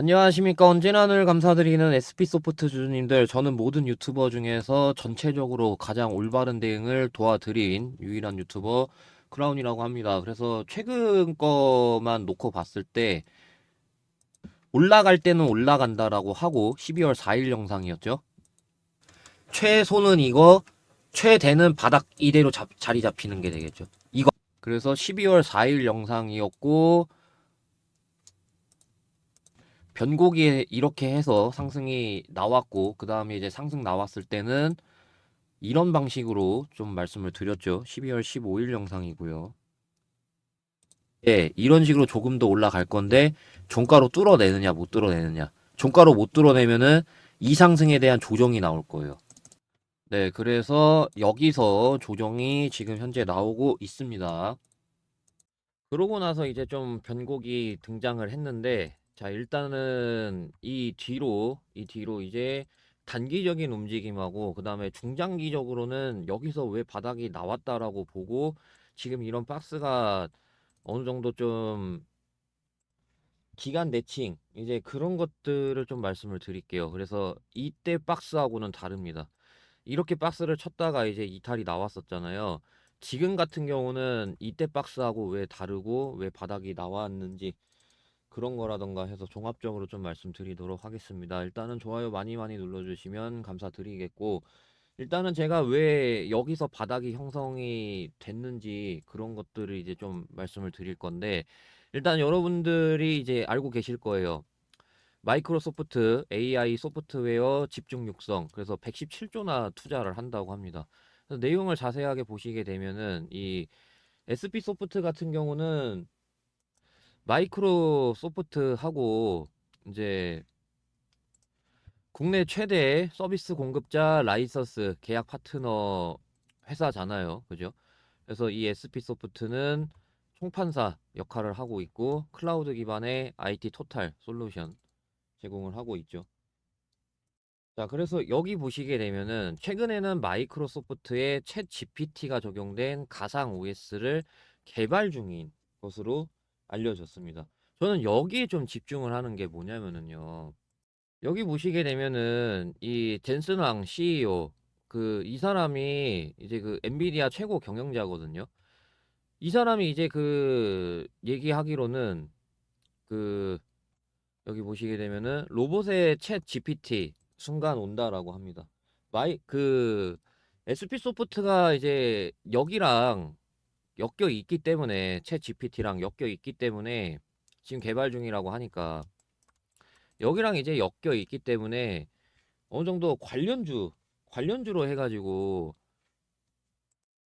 안녕하십니까. 언제나 늘 감사드리는 SP소프트 주주님들. 저는 모든 유튜버 중에서 전체적으로 가장 올바른 대응을 도와드린 유일한 유튜버 크라운이라고 합니다. 그래서 최근 거만 놓고 봤을 때 올라갈 때는 올라간다라고 하고 12월 4일 영상이었죠. 최소는 이거, 최대는 바닥 이대로 잡- 자리 잡히는 게 되겠죠. 이거. 그래서 12월 4일 영상이었고 변곡이 이렇게 해서 상승이 나왔고 그 다음에 이제 상승 나왔을 때는 이런 방식으로 좀 말씀을 드렸죠. 12월 15일 영상이고요. 예, 이런 식으로 조금 더 올라갈 건데 종가로 뚫어내느냐 못 뚫어내느냐. 종가로 못 뚫어내면은 이 상승에 대한 조정이 나올 거예요. 네, 그래서 여기서 조정이 지금 현재 나오고 있습니다. 그러고 나서 이제 좀 변곡이 등장을 했는데 자 일단은 이 뒤로 이 뒤로 이제 단기적인 움직임하고 그 다음에 중장기적으로는 여기서 왜 바닥이 나왔다라고 보고 지금 이런 박스가 어느 정도 좀 기간 대칭 이제 그런 것들을 좀 말씀을 드릴게요. 그래서 이때 박스하고는 다릅니다. 이렇게 박스를 쳤다가 이제 이탈이 나왔었잖아요. 지금 같은 경우는 이때 박스하고 왜 다르고 왜 바닥이 나왔는지 그런 거라던가 해서 종합적으로 좀 말씀드리도록 하겠습니다. 일단은 좋아요 많이 많이 눌러주시면 감사드리겠고 일단은 제가 왜 여기서 바닥이 형성이 됐는지 그런 것들을 이제 좀 말씀을 드릴 건데 일단 여러분들이 이제 알고 계실 거예요. 마이크로소프트 AI 소프트웨어 집중 육성 그래서 117조나 투자를 한다고 합니다. 내용을 자세하게 보시게 되면은 이 SP 소프트 같은 경우는 마이크로소프트하고 이제 국내 최대 서비스 공급자 라이선스 계약 파트너 회사잖아요. 그죠? 그래서 이 SP 소프트는 총판사 역할을 하고 있고 클라우드 기반의 IT 토탈 솔루션 제공을 하고 있죠. 자, 그래서 여기 보시게 되면은 최근에는 마이크로소프트의 챗 GPT가 적용된 가상 OS를 개발 중인 것으로 알려졌습니다. 저는 여기에 좀 집중을 하는 게 뭐냐면은요. 여기 보시게 되면은 이 젠슨 왕 CEO 그 이 사람이 이제 그 엔비디아 최고 경영자거든요. 이 사람이 이제 그 얘기하기로는 그 여기 보시게 되면은 로봇의 챗 GPT 순간 온다라고 합니다. 마이 그 SP 소프트가 이제 여기랑 엮여 있기 때문에 챗 GPT랑 엮여 있기 때문에 지금 개발 중이라고 하니까 여기랑 이제 엮여 있기 때문에 어느 정도 관련주 관련주로 해가지고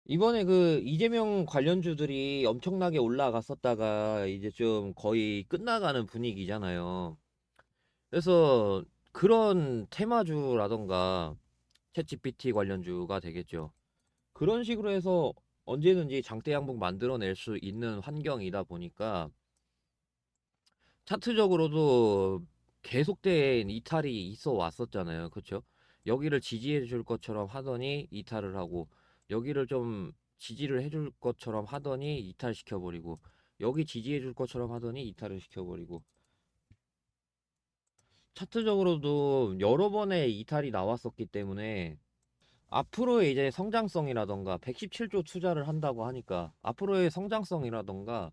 이번에 그 이재명 관련주들이 엄청나게 올라갔었다가 이제 좀 거의 끝나가는 분위기잖아요. 그래서 그런 테마주라던가 챗GPT 관련주가 되겠죠. 그런 식으로 해서 언제든지 장대 양봉 만들어낼 수 있는 환경이다 보니까 차트적으로도 계속된 이탈이 있어 왔었잖아요. 그쵸? 여기를 지지해 줄 것처럼 하더니 이탈을 하고 여기를 좀 지지를 해줄 것처럼 하더니 이탈시켜 버리고 여기 지지해 줄 것처럼 하더니 이탈을 시켜 버리고 차트적으로도 여러 번의 이탈이 나왔었기 때문에 앞으로의 이제 성장성이라던가 117조 투자를 한다고 하니까 앞으로의 성장성이라던가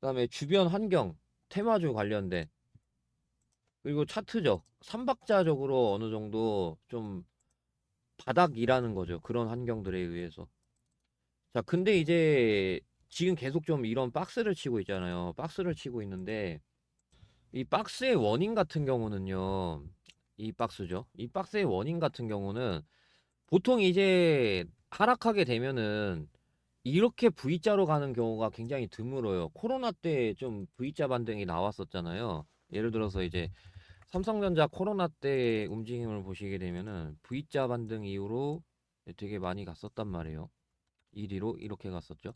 그다음에 주변 환경 테마주 관련된 그리고 차트적 삼박자적으로 어느 정도 좀 바닥이라는 거죠. 그런 환경들에 의해서. 자, 근데 이제 지금 계속 좀 이런 박스를 치고 있잖아요. 박스를 치고 있는데 이 박스의 원인 같은 경우는요. 이 박스죠. 이 박스의 원인 같은 경우는 보통 이제 하락하게 되면은 이렇게 V자로 가는 경우가 굉장히 드물어요. 코로나 때 좀 V자 반등이 나왔었잖아요. 예를 들어서 이제 삼성전자 코로나 때 움직임을 보시게 되면은 V자 반등 이후로 되게 많이 갔었단 말이에요. 1위로 이렇게 갔었죠.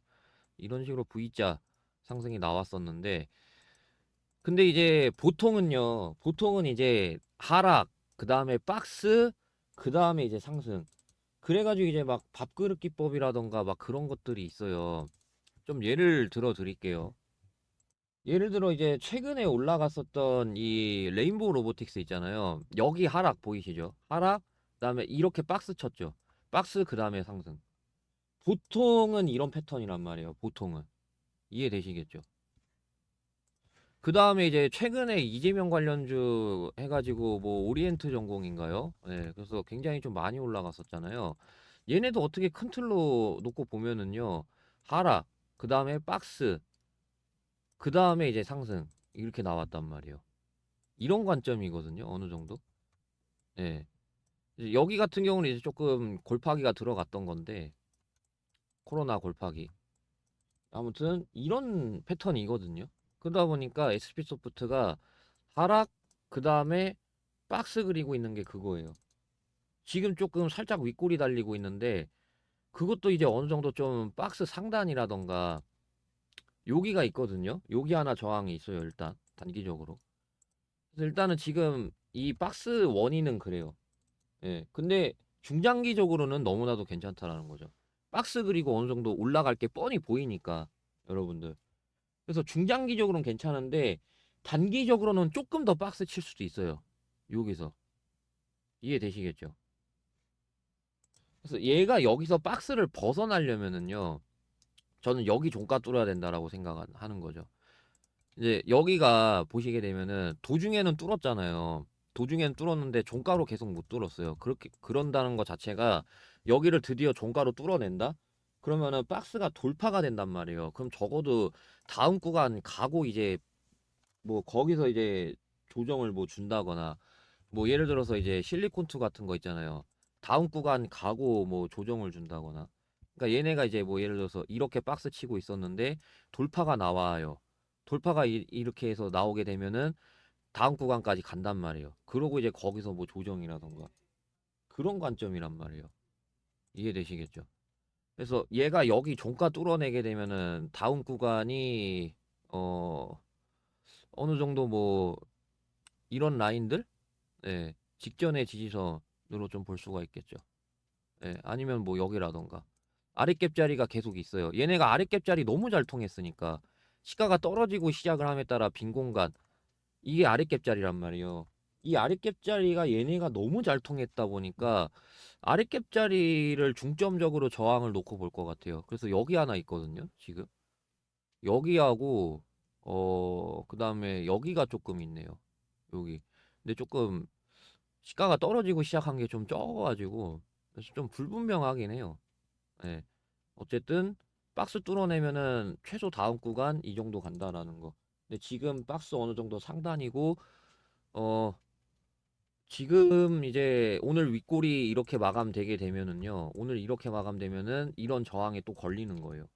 이런 식으로 V자 상승이 나왔었는데 근데 이제 보통은요. 보통은 이제 하락, 그 다음에 박스, 그 다음에 이제 상승. 그래가지고 이제 막 밥그릇 기법이라던가 막 그런 것들이 있어요. 좀 예를 들어 드릴게요. 예를 들어 이제 최근에 올라갔었던 이 레인보우 로보틱스 있잖아요. 여기 하락 보이시죠? 하락, 그다음에 이렇게 박스 쳤죠. 박스 그다음에 상승. 보통은 이런 패턴이란 말이에요. 보통은. 이해되시겠죠? 그 다음에 이제 최근에 이재명 관련주 해가지고 뭐 오리엔트 전공인가요? 네, 그래서 굉장히 좀 많이 올라갔었잖아요. 얘네도 어떻게 큰 틀로 놓고 보면은요. 하락, 그 다음에 박스, 그 다음에 이제 상승 이렇게 나왔단 말이에요. 이런 관점이거든요. 어느 정도. 예. 이제 여기 같은 경우는 이제 조금 골파기가 들어갔던 건데 코로나 골파기. 아무튼 이런 패턴이거든요. 그러다 보니까 SP소프트가 하락 그 다음에 박스 그리고 있는 게 그거예요. 지금 조금 살짝 윗골이 달리고 있는데 그것도 이제 어느 정도 좀 박스 상단이라던가 여기가 있거든요. 여기 하나 저항이 있어요. 일단 단기적으로. 그래서 일단은 지금 이 박스 원인은 그래요. 예. 근데 중장기적으로는 너무나도 괜찮다라는 거죠. 박스 그리고 어느 정도 올라갈 게 뻔히 보이니까 여러분들. 그래서 중장기적으로는 괜찮은데 단기적으로는 조금 더 박스 칠 수도 있어요. 여기서 이해되시겠죠? 그래서 얘가 여기서 박스를 벗어나려면은요. 저는 여기 종가 뚫어야 된다라고 생각하는 거죠. 이제 여기가 보시게 되면은 도중에는 뚫었잖아요. 도중에는 뚫었는데 종가로 계속 못 뚫었어요. 그렇게 그런다는 것 자체가 여기를 드디어 종가로 뚫어낸다? 그러면은 박스가 돌파가 된단 말이에요. 그럼 적어도 다음 구간 가고 이제 뭐 거기서 이제 조정을 뭐 준다거나 뭐 예를 들어서 이제 실리콘2 같은 거 있잖아요. 다음 구간 가고 뭐 조정을 준다거나 그러니까 얘네가 이제 뭐 예를 들어서 이렇게 박스 치고 있었는데 돌파가 나와요. 돌파가 이, 이렇게 해서 나오게 되면은 다음 구간까지 간단 말이에요. 그러고 이제 거기서 뭐 조정이라던가 그런 관점이란 말이에요. 이해되시겠죠? 그래서 얘가 여기 종가 뚫어내게 되면은 다음 구간이 어 어느 정도 뭐 이런 라인들 네, 직전의 지지선으로 좀 볼 수가 있겠죠. 네, 아니면 뭐 여기라던가 아랫갭 자리가 계속 있어요. 얘네가 아랫갭 자리 너무 잘 통했으니까 시가가 떨어지고 시작을 함에 따라 빈 공간 이게 아랫갭 자리란 말이에요. 이 아랫갭 자리가 얘네가 너무 잘 통했다 보니까 아랫갭 자리를 중점적으로 저항을 놓고 볼 것 같아요. 그래서 여기 하나 있거든요. 지금 여기하고 어 그다음에 여기가 조금 있네요. 여기. 근데 조금 시가가 떨어지고 시작한 게 좀 적어가지고 그래서 좀 불분명하긴 해요. 예. 어쨌든 박스 뚫어내면은 최소 다음 구간 이 정도 간다라는 거. 근데 지금 박스 어느 정도 상단이고 어 지금 이제 오늘 윗골이 이렇게 마감되게 되면은요. 오늘 이렇게 마감되면은 이런 저항에 또 걸리는 거예요.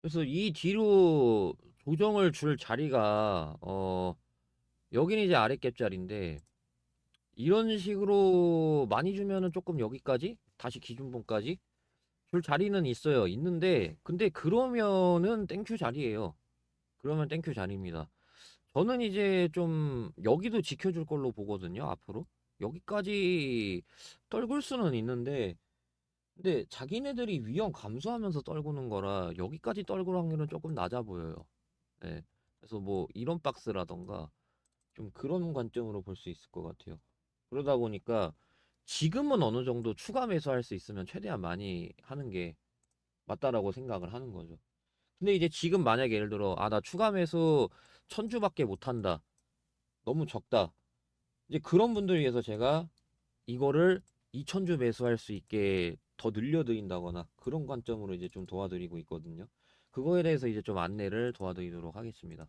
그래서 이 뒤로 조정을 줄 자리가 어 여기는 이제 아랫갭 자리인데 이런 식으로 많이 주면은 조금 여기까지 다시 기준봉까지 줄 자리는 있어요. 있는데 근데 그러면은 땡큐 자리예요. 그러면 땡큐 자리입니다. 저는 이제 좀 여기도 지켜줄 걸로 보거든요. 앞으로 여기까지 떨굴 수는 있는데 근데 자기네들이 위험 감수하면서 떨구는 거라 여기까지 떨굴 확률은 조금 낮아 보여요. 예. 그래서 뭐 이런 박스라던가 좀 그런 관점으로 볼 수 있을 것 같아요. 그러다 보니까 지금은 어느 정도 추가 매수할 수 있으면 최대한 많이 하는 게 맞다라고 생각을 하는 거죠. 근데 이제 지금 만약에 예를 들어 아 나 추가 매수 천주밖에 못 한다. 너무 적다. 이제 그런 분들 위해서 제가 이거를 2천주 매수할 수 있게 더 늘려드린다거나 그런 관점으로 이제 좀 도와드리고 있거든요. 그거에 대해서 이제 좀 안내를 도와드리도록 하겠습니다.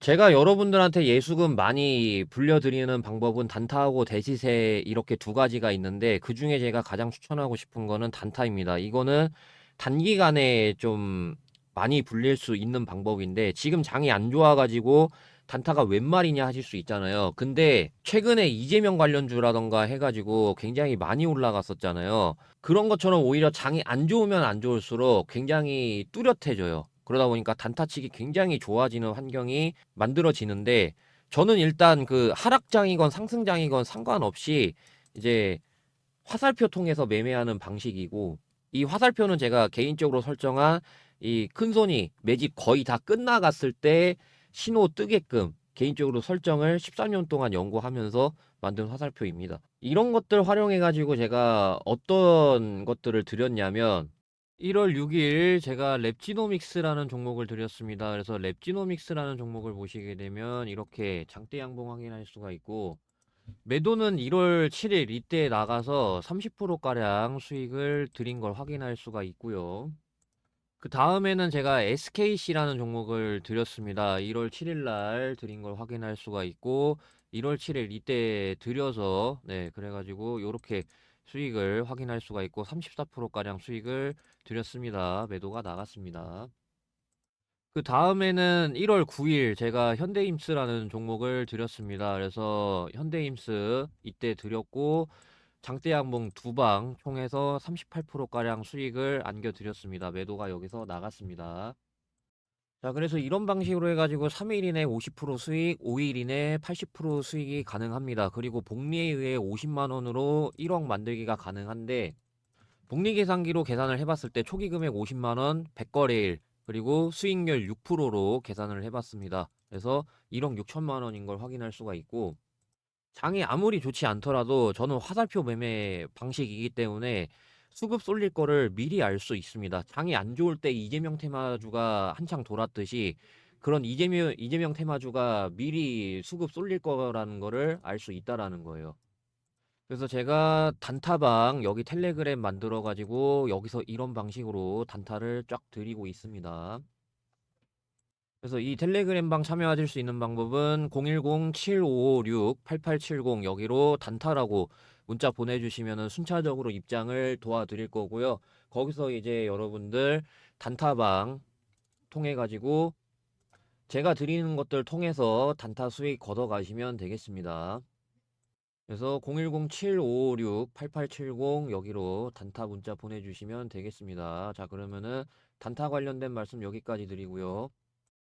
제가 여러분들한테 예수금 많이 불려드리는 방법은 단타하고 대시세 이렇게 두 가지가 있는데 그 중에 제가 가장 추천하고 싶은 거는 단타입니다. 이거는 단기간에 좀 많이 불릴 수 있는 방법인데 지금 장이 안 좋아가지고 단타가 웬 말이냐 하실 수 있잖아요. 근데 최근에 이재명 관련주라던가 해가지고 굉장히 많이 올라갔었잖아요. 그런 것처럼 오히려 장이 안 좋으면 안 좋을수록 굉장히 뚜렷해져요. 그러다 보니까 단타치기 굉장히 좋아지는 환경이 만들어지는데 저는 일단 그 하락장이건 상승장이건 상관없이 이제 화살표 통해서 매매하는 방식이고 이 화살표는 제가 개인적으로 설정한 이 큰손이 매집 거의 다 끝나갔을 때 신호 뜨게끔 개인적으로 설정을 13년 동안 연구하면서 만든 화살표입니다. 이런 것들 활용해 가지고 제가 어떤 것들을 드렸냐면 1월 6일 제가 랩지노믹스라는 종목을 드렸습니다. 그래서 랩지노믹스라는 종목을 보시게 되면 이렇게 장대 양봉 확인할 수가 있고 매도는 1월 7일 이때 나가서 30%가량 수익을 드린 걸 확인할 수가 있고요. 그 다음에는 제가 SKC라는 종목을 드렸습니다. 1월 7일 날 드린 걸 확인할 수가 있고 1월 7일 이때 드려서 네, 그래 가지고 요렇게 수익을 확인할 수가 있고 34%가량 수익을 드렸습니다. 매도가 나갔습니다. 그 다음에는 1월 9일 제가 현대임스라는 종목을 드렸습니다. 그래서 현대임스 이때 드렸고 장대 양봉 두 방 총해서 38%가량 수익을 안겨드렸습니다. 매도가 여기서 나갔습니다. 자, 그래서 이런 방식으로 해가지고 3일 이내 50% 수익, 5일 이내 80% 수익이 가능합니다. 그리고 복리에 의해 50만원으로 1억 만들기가 가능한데, 복리 계산기로 계산을 해봤을 때 초기 금액 50만원, 100거래일, 그리고 수익률 6%로 계산을 해봤습니다. 그래서 1억 6천만 원인 걸 확인할 수가 있고, 장이 아무리 좋지 않더라도 저는 화살표 매매 방식이기 때문에 수급 쏠릴 거를 미리 알 수 있습니다. 장이 안 좋을 때 이재명 테마주가 한창 돌았듯이 그런 이재명 이재명 테마주가 미리 수급 쏠릴 거라는 거를 알 수 있다라는 거예요. 그래서 제가 단타방 여기 텔레그램 만들어 가지고 여기서 이런 방식으로 단타를 쫙 드리고 있습니다. 그래서 이 텔레그램 방 참여하실 수 있는 방법은 010-7556-8870 여기로 단타라고 문자 보내주시면 순차적으로 입장을 도와드릴 거고요. 거기서 이제 여러분들 단타방 통해 가지고 제가 드리는 것들 통해서 단타 수익 걷어 가시면 되겠습니다. 그래서 010-7556-8870 여기로 단타 문자 보내주시면 되겠습니다. 자 그러면은 단타 관련된 말씀 여기까지 드리고요.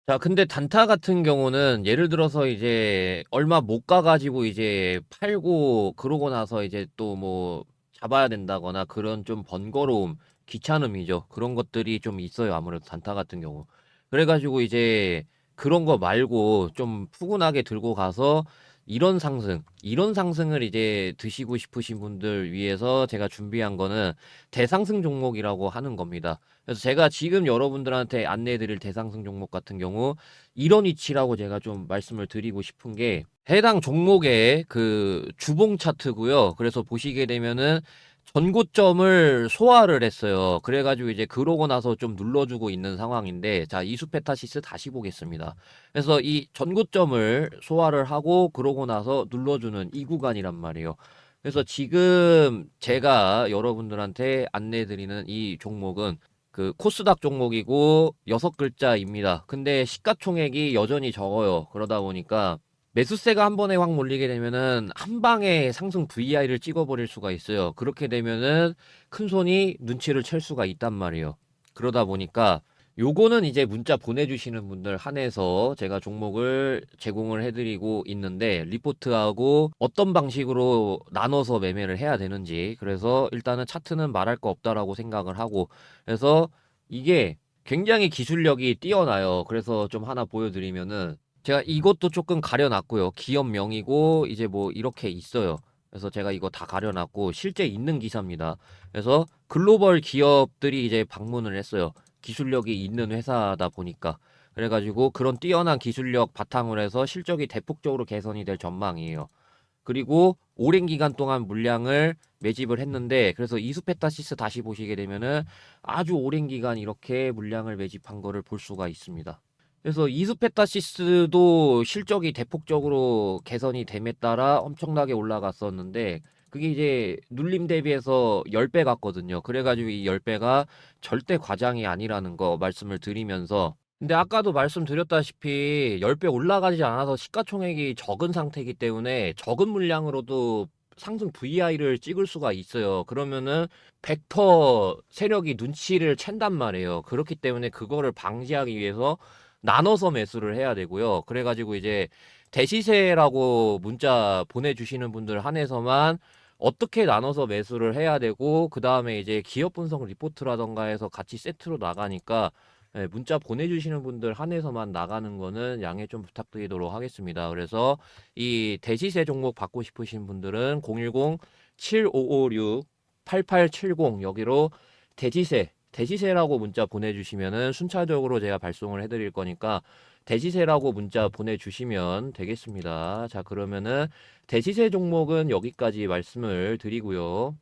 자, 근데 단타 같은 경우는 예를 들어서 이제 얼마 못 가 가지고 이제 팔고 그러고 나서 이제 또 뭐 잡아야 된다거나 그런 좀 번거로움, 귀찮음이죠. 그런 것들이 좀 있어요. 아무래도 단타 같은 경우. 그래 가지고 이제 그런 거 말고 좀 푸근하게 들고 가서 이런 상승, 이런 상승을 이제 드시고 싶으신 분들 위해서 제가 준비한 거는 대상승 종목이라고 하는 겁니다. 그래서 제가 지금 여러분들한테 안내해 드릴 대상승 종목 같은 경우 이런 위치라고 제가 좀 말씀을 드리고 싶은 게 해당 종목의 그 주봉 차트고요. 그래서 보시게 되면은 전고점을 소화를 했어요. 그래가지고 이제 그러고 나서 좀 눌러주고 있는 상황인데, 자, 이수페타시스 다시 보겠습니다. 그래서 이 전고점을 소화를 하고 그러고 나서 눌러주는 이 구간이란 말이에요. 그래서 지금 제가 여러분들한테 안내드리는 이 종목은 그 코스닥 종목이고 여섯 글자입니다. 근데 시가총액이 여전히 적어요. 그러다 보니까 매수세가 한 번에 확 몰리게 되면은 한 방에 상승 VI를 찍어버릴 수가 있어요. 그렇게 되면은 큰 손이 눈치를 챌 수가 있단 말이에요. 그러다 보니까 요거는 이제 문자 보내주시는 분들 한해서 제가 종목을 제공을 해드리고 있는데 리포트하고 어떤 방식으로 나눠서 매매를 해야 되는지 그래서 일단은 차트는 말할 거 없다라고 생각을 하고 그래서 이게 굉장히 기술력이 뛰어나요. 그래서 좀 하나 보여드리면은 제가 이것도 조금 가려놨고요. 기업명이고 이제 뭐 이렇게 있어요. 그래서 제가 이거 다 가려놨고 실제 있는 기사입니다. 그래서 글로벌 기업들이 이제 방문을 했어요. 기술력이 있는 회사다 보니까. 그래가지고 그런 뛰어난 기술력 바탕으로 해서 실적이 대폭적으로 개선이 될 전망이에요. 그리고 오랜 기간 동안 물량을 매집을 했는데 그래서 이수페타시스 다시 보시게 되면은 아주 오랜 기간 이렇게 물량을 매집한 거를 볼 수가 있습니다. 그래서 이수페타시스도 실적이 대폭적으로 개선이 됨에 따라 엄청나게 올라갔었는데 그게 이제 눌림 대비해서 10배 갔거든요. 그래가지고 이 10배가 절대 과장이 아니라는 거 말씀을 드리면서 근데 아까도 말씀드렸다시피 10배 올라가지 않아서 시가총액이 적은 상태이기 때문에 적은 물량으로도 상승 VI를 찍을 수가 있어요. 그러면은 100% 세력이 눈치를 챈단 말이에요. 그렇기 때문에 그거를 방지하기 위해서 나눠서 매수를 해야 되고요. 그래가지고 이제 대시세라고 문자 보내주시는 분들 한해서만 어떻게 나눠서 매수를 해야 되고 그 다음에 이제 기업 분석 리포트라던가 해서 같이 세트로 나가니까 예, 문자 보내주시는 분들 한해서만 나가는 거는 양해 좀 부탁드리도록 하겠습니다. 그래서 이 대시세 종목 받고 싶으신 분들은 010-7556-8870 여기로 대시세, 대시세라고 문자 보내주시면은 순차적으로 제가 발송을 해드릴 거니까 대시세라고 문자 보내주시면 되겠습니다. 자, 그러면은 대시세 종목은 여기까지 말씀을 드리고요.